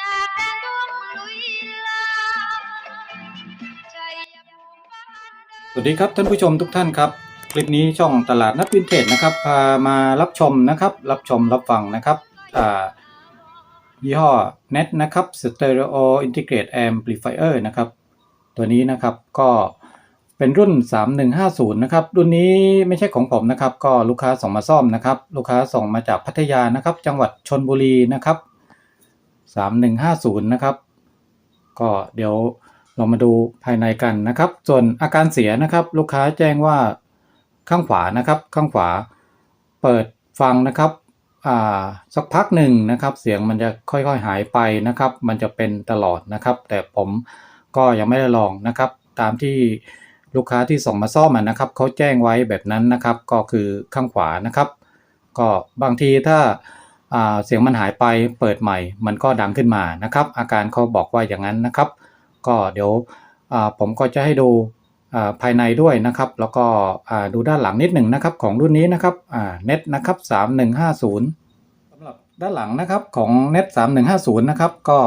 จากแดนดวงลุยลาสวัสดีครับท่านผู้ชมทุกท่านครับ คลิปนี้ช่องตลาดนัดวินเทจนะครับพามารับชมนะครับ รับชมรับฟังนะครับยี่ห้อ Net นะครับ Stereo Integrate Amplifier นะครับ ตัวนี้นะครับก็เป็นรุ่น 3150 นะครับ รุ่นนี้ไม่ใช่ของผมนะครับ ก็ลูกค้าส่งมาซ่อมนะครับ ลูกค้าส่งมาจากพัทยานะครับ จังหวัดชนบุรีนะครับ 3150 นะครับ ก็เดี๋ยวเรามาดูภายในกันนะครับ ส่วนอาการเสียนะครับ ลูกค้าแจ้งว่าข้างขวานะครับ ข้างขวาเปิดฟังนะครับอ่าสักพักหนึ่งนะครับ เสียงมันจะค่อยๆหายไปนะครับ มันจะเป็นตลอดนะครับ แต่ผมก็ยังไม่ได้ลองนะครับ ตามที่ลูกค้าที่ส่งมาซ่อมนะครับเขาแจ้งไว้แบบนั้นนะครับ ก็คือข้างขวานะครับ ก็บางทีถ้า เสียงมันหายไปเปิดใหม่ มันก็ดังขึ้นมานะครับ อาการเขาบอกว่าอย่างนั้นนะครับ ก็เดี๋ยวผมก็จะให้ดูภายในด้วยนะครับ แล้วก็ดูด้านหลังนิดหนึ่งนะครับของรุ่นนี้นะครับอ่า net นะครับ3150สำหรับด้านหลังนะครับของ net 3150นะครับก็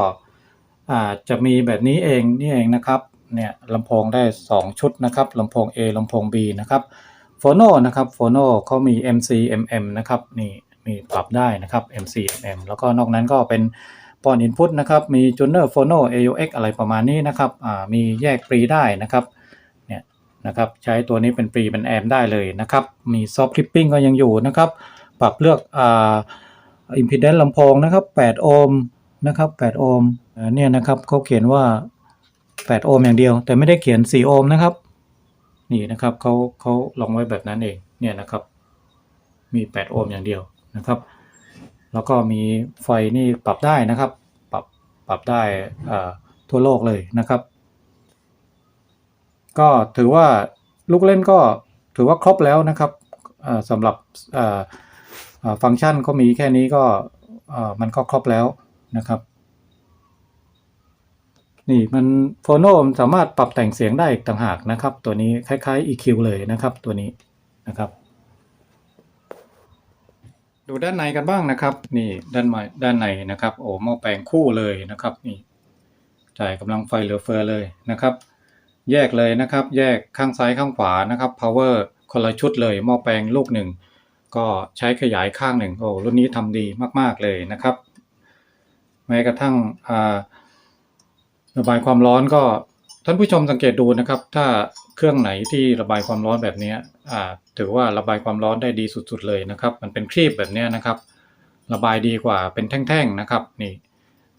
จะมีแบบนี้เองนี่เองนะครับเนี่ยลำโพงได้ 2 ชุดนะครับลำโพง A ลำโพง B นะครับโฟโนนะครับโฟโนเขามี MC MM นะครับนี่ มีปรับได้นะครับ MC MM แล้วก็นอกนั้นก็เป็นปอนอินพุตนะครับ มีจูเนอร์โฟโน AUX อะไรประมาณนี้นะครับมีแยกปรีได้นะครับเนี่ยนะครับใช้ตัวนี้เป็นปรีเป็นแอมได้เลยนะครับ มีซอฟต์คลิปปิ้งก็ยังอยู่นะครับ ปรับเลือกอ่าอิมพีเดนซ์ลำโพงนะครับ 8 โอห์มนะครับ8โอห์มเนี่ยนะครับเขาเขียนว่า 8 โอห์มอย่างเดียว แต่ไม่ได้เขียน 4 โอห์มนะครับ นี่นะครับเขาเขาลองไว้แบบนั้นเองเนี่ยนะครับ มี 8 โอห์มอย่างเดียว นะครับ แล้วก็มีไฟนี่ปรับได้นะครับ ปรับปรับได้ทั่วโลกเลยนะครับ ก็ถือว่าลูกเล่นก็ถือว่าครบแล้วนะครับสำหรับฟังก์ชันก็มีแค่นี้ก็มันก็ครบแล้วนะครับนี่มันโฟโนมสามารถปรับแต่งเสียงได้อีกต่างหากนะครับ ตัวนี้คล้ายๆ EQ เลยนะครับตัวนี้นะครับ ดูด้านในกันบ้างนะครับ นี่ด้านในด้านในนะครับ โอ้หม้อแปลงคู่เลยนะครับนี่จ่ายกำลังไฟเหลือเฟือเลยนะครับ แยกเลยนะครับ แยกข้างซ้ายข้างขวานะครับ power คนละชุดเลยหม้อแปลงลูกหนึ่งก็ใช้ขยายข้างหนึ่งโอ้รุ่นนี้ทำดีมาก ๆเลยนะครับ แม้กระทั่งอ่าระบายความร้อนก็ท่านผู้ชมสังเกตดูนะครับ ถ้า เครื่องไหนที่ระบายความร้อนแบบนี้ถือว่าระบายความร้อนได้ดีสุดๆเลยนะครับ มันเป็นครีบแบบนี้นะครับ ระบายดีกว่าเป็นแท่งๆนะครับนี่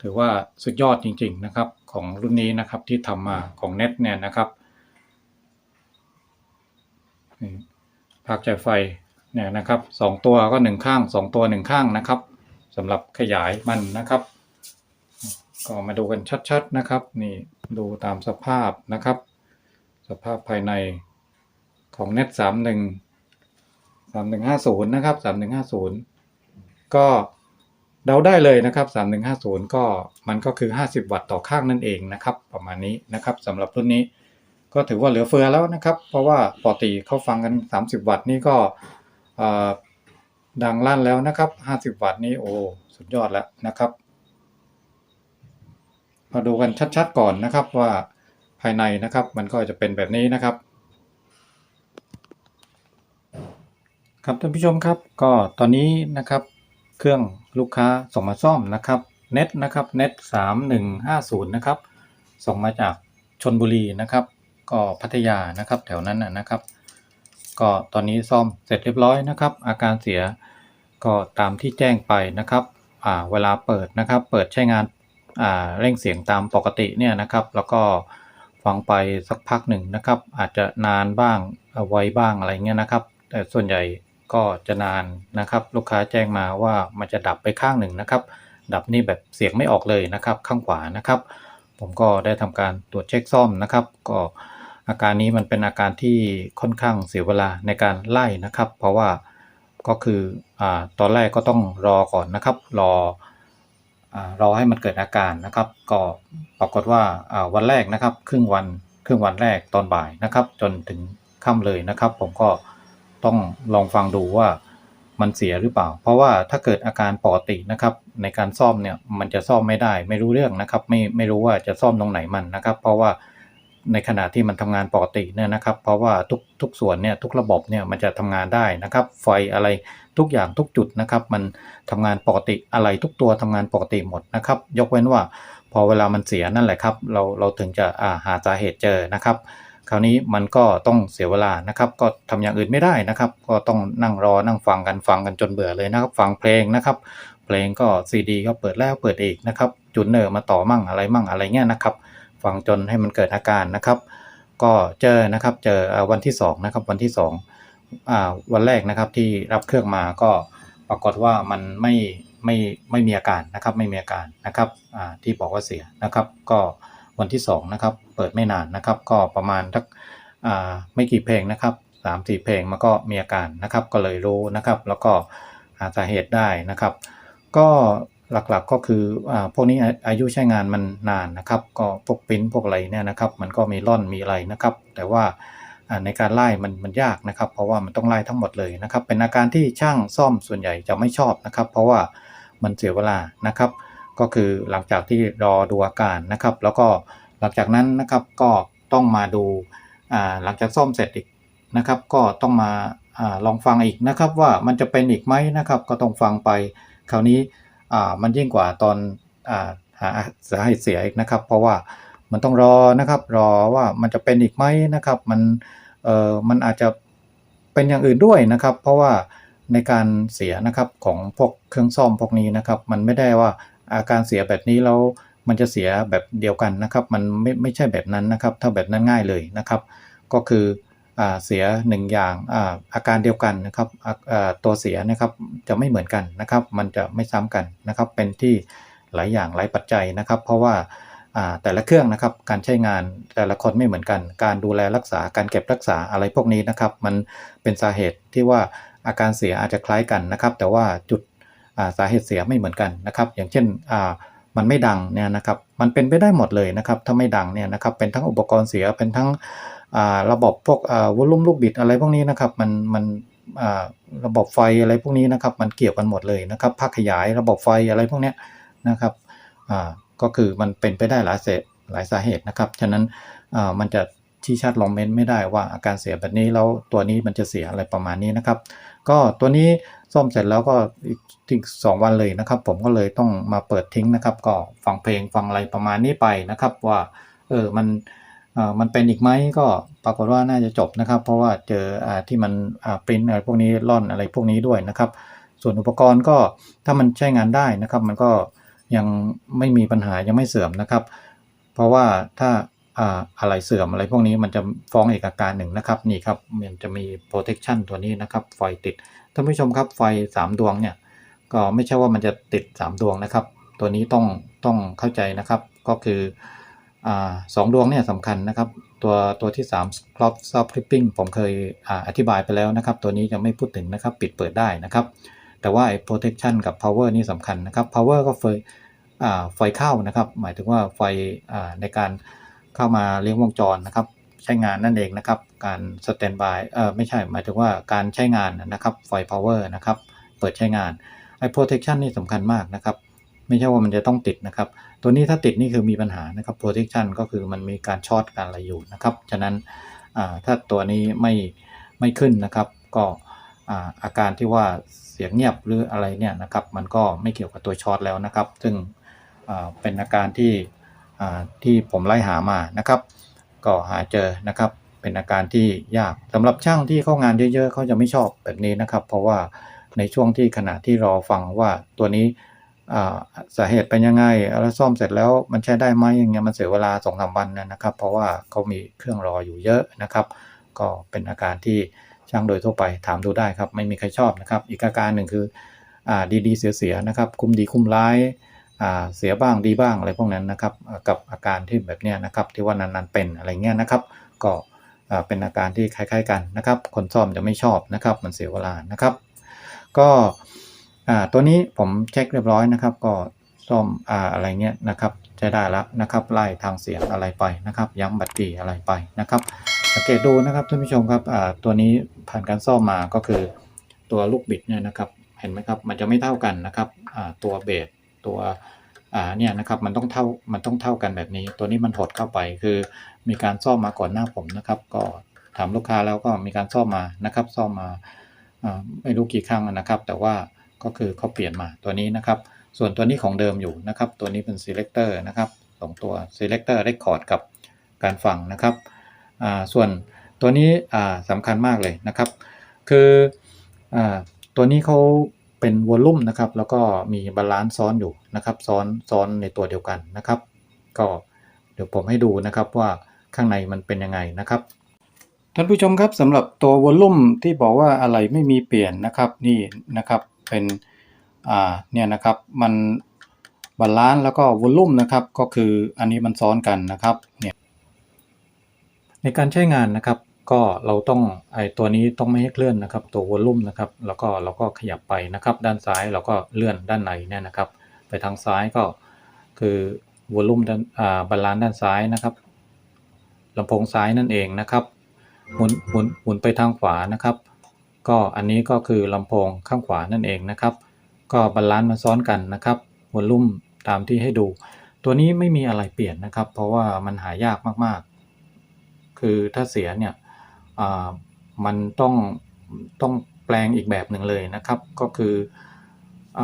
ถือว่าสุดยอดจริง ๆนะครับ ของรุ่นนี้นะครับที่ทำมาของเน็ตเนี่ยนะครับนี่ภาคจ่ายไฟเนี่ยนะครับสองตัวก็หนึ่งข้างสองตัวหนึ่งข้างนะครับสำหรับขยายมันนะครับ ก็มาดูกันชัดๆนะครับ นี่ดูตามสภาพนะครับ สภาพภายในของ Net 3 1 3 1 5 0 นะครับ 3 1 5 0 ก็เดาได้เลยนะครับ 3150 ก็มันก็คือ 50 วัตต์ต่อข้างนั่นเองนะครับ ประมาณนี้นะครับสำหรับรุ่นนี้ก็ถือว่าเหลือเฟือแล้วนะครับ เพราะว่าปกติเขาฟังกัน 30 วัตต์นี่ก็ดังลั่นแล้วนะครับ 50 วัตต์นี่โอ้สุดยอดแล้วนะครับมาดูกันชัดๆก่อนนะครับว่า ภายในนะครับ มันก็จะเป็นแบบนี้นะครับ ครับท่านผู้ชมครับ ก็ตอนนี้นะครับ เครื่องลูกค้าส่งมาซ่อมนะครับเน็ตนะครับเน็ตสามหนึ่งห้าศูนย์นะครับ ส่งมาจากชนบุรีนะครับ ก็พัทยานะครับแถวนั้นนะครับ ก็ตอนนี้ซ่อมเสร็จเรียบร้อยนะครับ อาการเสียก็ตามที่แจ้งไปนะครับอ่าเวลาเปิดนะครับ เปิดใช้งานอ่าเร่งเสียงตามปกติเนี่ยนะครับ แล้วก็ ฟังไปสักพักหนึ่งนะครับ อาจจะนานบ้างเอาไว้บ้างอะไรเงี้ยนะครับ แต่ส่วนใหญ่ก็จะนานนะครับ ลูกค้าแจ้งมาว่ามันจะดับไปข้างหนึ่งนะครับ ดับนี่แบบเสียงไม่ออกเลยนะครับ ข้างขวานะครับ ผมก็ได้ทำการตรวจเช็คซ่อมนะครับ ก็อาการนี้มันเป็นอาการที่ค่อนข้างเสียเวลาในการไล่นะครับ เพราะว่าก็คืออ่าตอนแรกก็ต้องรอก่อนนะครับ รอ เรารอให้มันเกิดอาการนะครับ ก็ปรากฏว่าอ่าวันแรกนะครับ ครึ่งวันครึ่งวันแรกตอนบ่ายนะครับ จนถึงค่ำเลยนะครับ ผมก็ต้องลองฟังดูว่ามันเสียหรือเปล่า เพราะว่าถ้าเกิดอาการปกตินะครับ ในการซ่อมเนี่ยมันจะซ่อมไม่ได้ ไม่รู้เรื่องนะครับ ไม่ไม่รู้ว่าจะซ่อมตรงไหนมันนะครับ เพราะว่า ในขณะที่มันทำงานปกติเนี่ยนะครับ เพราะว่าทุกทุกส่วนเนี่ยทุกระบบเนี่ยมันจะทำงานได้นะครับ ไฟอะไรทุกอย่างทุกจุดนะครับ มันทำงานปกติอะไรทุกตัวทำงานปกติหมดนะครับ ยกเว้นว่าพอเวลามันเสียนั่นแหละครับ เราเราถึงจะาหาสาเหตุเจอนะครับ คราวนี้มันก็ต้องเสียเวลานะครับ ก็ทำอย่างอื่นไม่ได้นะครับ ก็ต้องนั่งรอนั่งฟังกันฟังกันจนเบื่อเลยนะครับ ฟังเพลงนะครับ เพลงก็ซีดีก็เปิดแล้วเปิดอีกนะครับจุนเนอร์มาต่อมั่งอะไรมั่งอะไรเงี้ยนะครับ ฟังจนให้มันเกิดอาการนะครับ ก็เจอนะครับเจอวันที่สองนะครับวันที่สองวันแรกนะครับที่รับเครื่องมาก็ปรากฏว่ามันไม่ไม่ไม่มีอาการนะครับไม่มีอาการนะครับที่บอกว่าเสียนะครับ ก็วันที่สองนะครับเปิดไม่นานนะครับ ก็ประมาณทักไม่กี่เพลงนะครับสามสี่เพลงมันก็มีอาการนะครับ ก็เลยรู้นะครับ แล้วก็หาสาเหตุได้นะครับ ก็ หลักๆก็คืออพวกนี้อายุใช้งานมันนานนะครับ ก็พวกปิ้นพวกอะไรเนี่ยนะครับ มันก็มีร่อนมีอะไรนะครับ แต่ว่าในการไล่มันมันยากนะครับ เพราะว่ามันต้องไล่ทั้งหมดเลยนะครับ เป็นอาการที่ช่างซ่อมส่วนใหญ่จะไม่ชอบนะครับ เพราะว่ามันเสียเวลานะครับ ก็คือหลังจากที่รอดูอาการนะครับ แล้วก็หลังจากนั้นนะครับก็ต้องมาดูหลังจากซ่อมเสร็จอีกนะครับ ก็ต้องมาอลองฟังอีกนะครับ ว่ามันจะเป็นอีกไหมนะครับ ก็ต้องฟังไปคราวนี้ มันยิ่งกว่าตอนอ่าหาสาเหตุเสียอีกนะครับ เพราะว่ามันต้องรอนะครับรอว่ามันจะเป็นอีกไหมนะครับ มันเออมันอาจจะเป็นอย่างอื่นด้วยนะครับ เพราะว่าในการเสียนะครับของพวกเครื่องซ่อมพวกนี้นะครับ มันไม่ได้ว่าอาการเสียแบบนี้แล้วมันจะเสียแบบเดียวกันนะครับ มันไม่ไม่ใช่แบบนั้นนะครับ ถ้าแบบนั้นง่ายเลยนะครับ ก็คือ เสียหนึ่งอย่างอาอาการเดียวกันนะครับตัวเสียนะครับจะไม่เหมือนกันนะครับ มันจะไม่ซ้ำกันนะครับ เป็นที่หลายอย่างหลายปัจจัยนะครับ เพราะว่าาแต่ละเครื่องนะครับการใช้งานแต่ละคนไม่เหมือนกัน การดูแลรักษาการเก็บรักษาอะไรพวกนี้นะครับ มันเป็นสาเหตุที่ว่าอาการเสียอาจจะคล้ายกันนะครับ แต่ว่าจุดาสาเหตุเสียไม่เหมือนกันนะครับ อย่างเช่นมันไม่ดังเนี่ยนะครับ มันเป็นไปได้หมดเลยนะครับ ถ้าไม่ดังเนี่ยนะครับ เป็นทั้งอุปกรณ์เสียเป็นทั้ง ระบบพวกวอลลุ่มลูกบิดอะไรพวกนี้นะครับมันมันระบบไฟอะไรพวกนี้นะครับ มันเกี่ยวกันหมดเลยนะครับภาคขยายระบบไฟอะไรพวกนี้นะครับก็คือมันเป็นไปได้หลายเสหลายสาเหตุนะครับ ฉะนั้นมันจะชี้ชัดลองเม้นไม่ได้ว่าอาการเสียแบบนี้แล้วตัวนี้มันจะเสียอะไรประมาณนี้นะครับ ก็ตัวนี้ซ่อมเสร็จแล้วก็อีกสองวันเลยนะครับ ผมก็เลยต้องมาเปิดทิ้งนะครับ ก็ฟังเพลงฟังอะไรประมาณนี้ไปนะครับ ว่าเออมัน มันเป็นอีกไหมก็ปรากฏว่าน่าจะจบนะครับ เพราะว่าเจออที่มันปริ้นอะไรพวกนี้ร่อนอะไรพวกนี้ด้วยนะครับ ส่วนอุปกรณ์ก็ถ้ามันใช้งานได้นะครับ มันก็ยังไม่มีปัญหายังไม่เสื่อมนะครับ เพราะว่าถ้าอ่าอะไรเสื่อมอะไรพวกนี้มันจะฟ้องอีกอาการหนึ่งนะครับนี่ครับมันจะมี protection ตัวนี้นะครับไฟติดท่านผู้ชมครับไฟ 3 ดวงเนี่ยก็ไม่ใช่ว่ามันจะติด 3 ดวงนะครับ ตัวนี้ต้องต้องเข้าใจนะครับก็คือ สองดวงเนี่ยสำคัญนะครับ ตัวตัวที่3 crop stop clipping ผมเคยออธิบายไปแล้วนะครับ ตัวนี้จะไม่พูดถึงนะครับ ปิดเปิดได้นะครับ แต่ว่าไอ้ protection กับ power นี่สำคัญนะครับ power ก็ไฟอ่าไฟเข้านะครับ หมายถึงว่าไฟในการเข้ามาเลี้ยงวงจรนะครับ ใช้งานนั่นเองนะครับ การ stand by เออไม่ใช่ หมายถึงว่าการใช้งานนะครับ ไฟ power นะครับ เปิดใช้งานไอ้ protection นี่สำคัญมากนะครับ ไม่ใช่ว่ามันจะต้องติดนะครับ ตัวนี้ถ้าติดนี่คือมีปัญหานะครับ protection ก็คือมันมีการช็อตการอะไรอยู่นะครับ ฉะนั้นถ้าตัวนี้ไม่ไม่ขึ้นนะครับ ก็อาอาการที่ว่าเสียงเงียบหรืออะไรเนี่ยนะครับ มันก็ไม่เกี่ยวกับตัวช็อตแล้วนะครับ ซึ่งเป็นอาการที่ที่ผมไล่หามานะครับ ก็หาเจอนะครับ เป็นอาการที่ยากสำหรับช่างที่เข้างานเยอะๆเขาจะไม่ชอบแบบนี้นะครับ เพราะว่าในช่วงที่ขณะที่รอฟังว่าตัวนี้ สาเหตุเป็นยังไงแล้วซ่อมเสร็จแล้วมันใช้ได้ไหมอย่างเงี้ยมันเสียเวลาสองสามวันนะครับ เพราะว่าเขามีเครื่องรออยู่เยอะนะครับ ก็เป็นอาการที่ช่างโดยทั่วไปถามดูได้ครับ ไม่มีใครชอบนะครับ อีกอาการหนึ่งคืออ่าดีๆเสียๆนะครับ คุ้มดีคุ้มร้ายเสียบ้างดีบ้างอะไรพวกนั้นนะครับ กับอาการที่แบบเนี้ยนะครับ ที่ว่านานๆเป็นอะไรเงี้ยนะครับ ก็เป็นอาการที่คล้าย ๆ กันนะครับ คนซ่อมจะไม่ชอบนะครับ มันเสียเวลานะครับ ก็ อ่าตัวนี้ผมเช็คเรียบร้อยนะครับ ก็ซ่อมอ่าอะไรเงี้ยนะครับใช้ได้แล้วนะครับไล่ทางเสียงอะไรไปนะครับ ย้ำบัตรีอะไรไปนะครับสังเกตดูนะครับท่านผู้ชมครับอ่าตัวนี้ผ่านการซ่อมมาก็คือตัวลูกบิดเนี่ยนะครับ เห็นไหมครับมันจะไม่เท่ากันนะครับอ่าตัวเบสตัวอ่าเนี่ยนะครับมันต้องเท่ามันต้องเท่ากันแบบนี้ ตัวนี้มันหดเข้าไปคือมีการซ่อมมาก่อนหน้าผมนะครับ ก็ถามลูกค้าแล้วก็มีการซ่อมมานะครับ ซ่อมมาไม่รู้กี่ครั้งนะครับ แต่ว่า ก็คือเขาเปลี่ยนมาตัวนี้นะครับ ส่วนตัวนี้ของเดิมอยู่นะครับ ตัวนี้เป็น selector นะครับสองตัว selector record กับการฟังนะครับส่วนตัวนี้สำคัญมากเลยนะครับ คืออตัวนี้เขาเป็นวอลลุ่มนะครับ แล้วก็มีบาลานซ์ซ้อนอยู่นะครับ ซ้อนซ้อนในตัวเดียวกันนะครับ ก็เดี๋ยวผมให้ดูนะครับว่าข้างในมันเป็นยังไงนะครับท่านผู้ชมครับสำหรับตัววอลลุ่มที่บอกว่าอะไรไม่มีเปลี่ยนนะครับนี่นะครับ เป็นเนี่ยนะครับมันบาลานซ์แล้วก็วอลลุ่มนะครับก็คืออันนี้มันซ้อนกันนะครับเนี่ยในการใช้งานนะครับก็เราต้องไอตัวนี้ต้องไม่ให้เคลื่อนนะครับ ตัววอลลุ่มนะครับแล้วก็เราก็ขยับไปนะครับ ด้านซ้ายเราก็เลื่อนด้านในเนี่ยนะครับ ไปทางซ้ายก็คือวอลลุ่มด้านอ่าบาลานซ์ด้านซ้ายนะครับลำโพงซ้ายนั่นเองนะครับหมุนหมุนหมุนไปทางขวานะครับ ก็อันนี้ก็คือลำโพงข้างขวานั่นเองนะครับ ก็บาลานซ์มาซ้อนกันนะครับวอลลุ่มตามที่ให้ดู ตัวนี้ไม่มีอะไรเปลี่ยนนะครับ เพราะว่ามันหายากมากๆ คือถ้าเสียเนี่ยมันต้องต้องแปลงอีกแบบหนึ่งเลยนะครับ ก็คืออ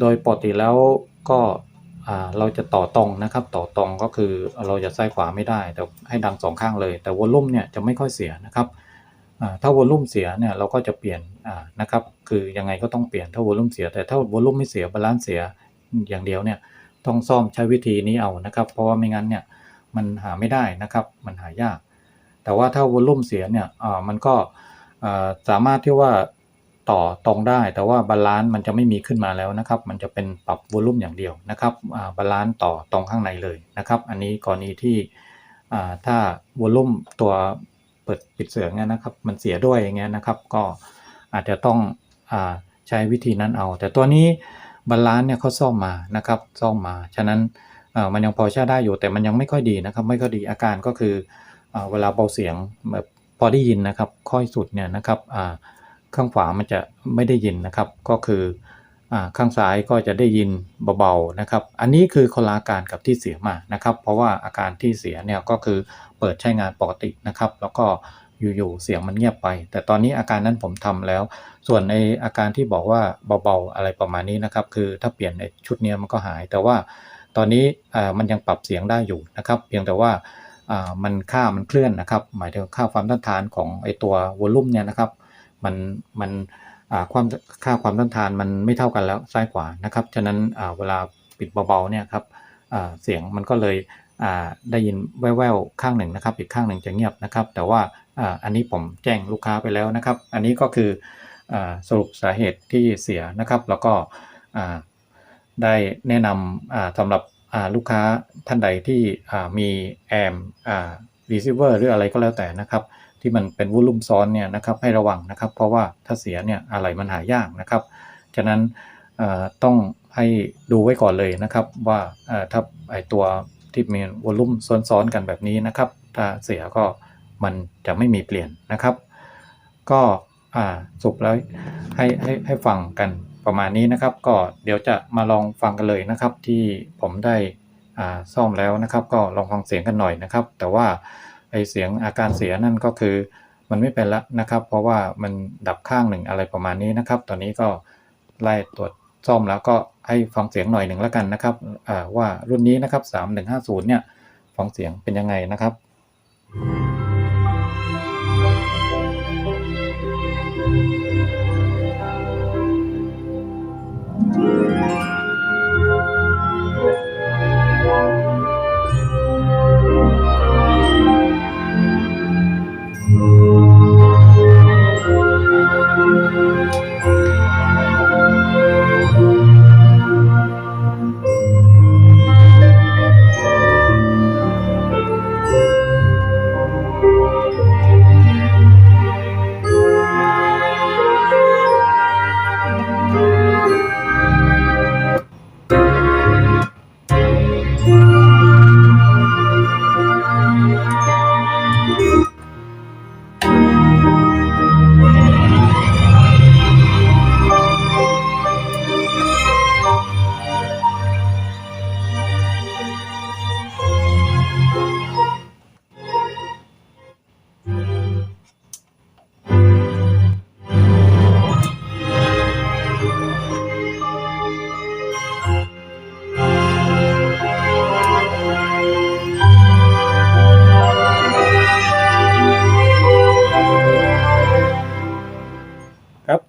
โดยปกติแล้วก็เราจะต่อตรงนะครับ ต่อตรงก็คือเราจะซ้ายขวาไม่ได้ แต่ให้ดังสองข้างเลย แต่วอลลุ่มเนี่ยจะไม่ค่อยเสียนะครับ ถ้าวอลลุ่มเสียเนี่ยเราก็จะเปลี่ยนนะครับ คือยังไงก็ต้องเปลี่ยนถ้าวอลลุ่มเสีย แต่ถ้าวอลลุ่มไม่เสียบาลานซ์เสียอย่างเดียวเนี่ยต้องซ่อมใช้วิธีนี้เอานะครับ เพราะว่าไม่งั้นเนี่ยมันหาไม่ได้นะครับ มันหายาก แต่ว่าถ้าวอลลุ่มเสียเนี่ยมันก็สามารถที่ว่าต่อตรงได้ แต่ว่าบาลานซ์มันจะไม่มีขึ้นมาแล้วนะครับ มันจะเป็นปรับวอลลุ่มอย่างเดียวนะครับบาลานซ์ต่อตรงข้างในเลยนะครับ อันนี้กรณีที่ถ้าวอลลุ่มตัว เปิดปิดเสียงเนี่ยนะครับ มันเสียด้วยอย่างเงี้ยนะครับ ก็อาจจะต้องอใช้วิธีนั้นเอา แต่ตัวนี้บาลานซ์เนี่ยเขาซ่อมมานะครับซ่อมมา ฉะนั้นมันยังพอใช้ได้อยู่แต่มันยังไม่ค่อยดีนะครับ ไม่ค่อยดีอาการก็คืออเวลาเบาเสียงแบบพอได้ยินนะครับ ค่อยสุดเนี่ยนะครับข้างขวามันจะไม่ได้ยินนะครับ ก็คือ ข้างซ้ายก็จะได้ยินเบาๆนะครับ อันนี้คือคนละอาการกับที่เสียมานะครับ เพราะว่าอาการที่เสียเนี่ยก็คือเปิดใช้งานปกตินะครับ แล้วก็อยู่ๆเสียงมันเงียบไป แต่ตอนนี้อาการนั้นผมทำแล้ว ส่วนในอาการที่บอกว่าเบาๆอะไรประมาณนี้นะครับ คือถ้าเปลี่ยนในชุดนี้มันก็หาย แต่ว่าตอนนี้มันยังปรับเสียงได้อยู่นะครับ เพียงแต่ว่ามันค่ามันเคลื่อนนะครับ หมายถึงค่าความต้านทานของไอตัววอลลุ่มเนี่ยนะครับ มันมัน ความค่าความต้านทานมันไม่เท่ากันแล้วซ้ายขวานะครับ ฉะนั้นเวลาปิดเบาๆเนี่ยครับเสียงมันก็เลยได้ยินแว่วๆข้างหนึ่งนะครับ อีกข้างหนึ่งจะเงียบนะครับ แต่ว่าอันนี้ผมแจ้งลูกค้าไปแล้วนะครับ อันนี้ก็คือสรุปสาเหตุที่เสียนะครับ แล้วก็ได้แนะนำสำหรับลูกค้าท่านใดที่มีแอมอ่า receiver หรืออะไรก็แล้วแต่นะครับ ที่มันเป็นวอลลุ่มซ้อนเนี่ยนะครับให้ระวังนะครับ เพราะว่าถ้าเสียเนี่ยอะไรมันหายากนะครับ ฉะนั้นต้องให้ดูไว้ก่อนเลยนะครับ ว่าถ้าไอตัวที่มีวอลลุ่มซ้อนๆกันแบบนี้นะครับ ถ้าเสียก็มันจะไม่มีเปลี่ยนนะครับ ก็อ่าสรุปแล้วให้ให้ให้ฟังกันประมาณนี้นะครับ ก็เดี๋ยวจะมาลองฟังกันเลยนะครับ ที่ผมได้ซ่อมแล้วนะครับ ก็ลองฟังเสียงกันหน่อยนะครับ แต่ว่า ไอเสียงอาการเสียนั่นก็คือมันไม่เป็นละนะครับ เพราะว่ามันดับข้างหนึ่งอะไรประมาณนี้นะครับ ตอนนี้ก็ไล่ตรวจซ่อมแล้วก็ให้ฟังเสียงหน่อยหนึ่งแล้วกันนะครับว่ารุ่นนี้นะครับ 3150 เนี่ยฟังเสียงเป็นยังไงนะครับเ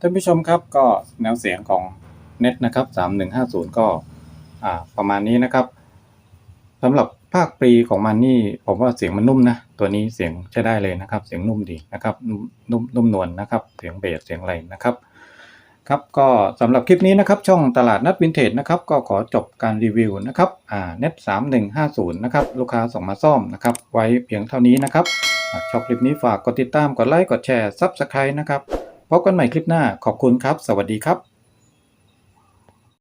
านผู้ชมครับก็แนวเสียงของเน็ตนะครับ3150 ก็ประมาณนี้นะครับสำหรับภาคปรีของมันนี่ผมว่าเสียงมันนุ่มนะ ตัวนี้เสียงใช้ได้เลยนะครับ เสียงนุ่มดีนะครับ นุ่มนุ่มนวลนะครับ เสียงเบสเสียงอะไรนะครับ ครับก็สำหรับคลิปนี้นะครับ ช่องตลาดนัดวินเทจนะครับ ก็ขอจบการรีวิวนะครับอ่าเน็ต3150นะครับ ลูกค้าส่งมาซ่อมนะครับ ไว้เพียงเท่านี้นะครับชอบคลิปนี้ฝากกดติดตามกดไลค์กดแชร์ Subscribe นะครับ พบกันใหม่คลิปหน้าขอบคุณครับ สวัสดีครับ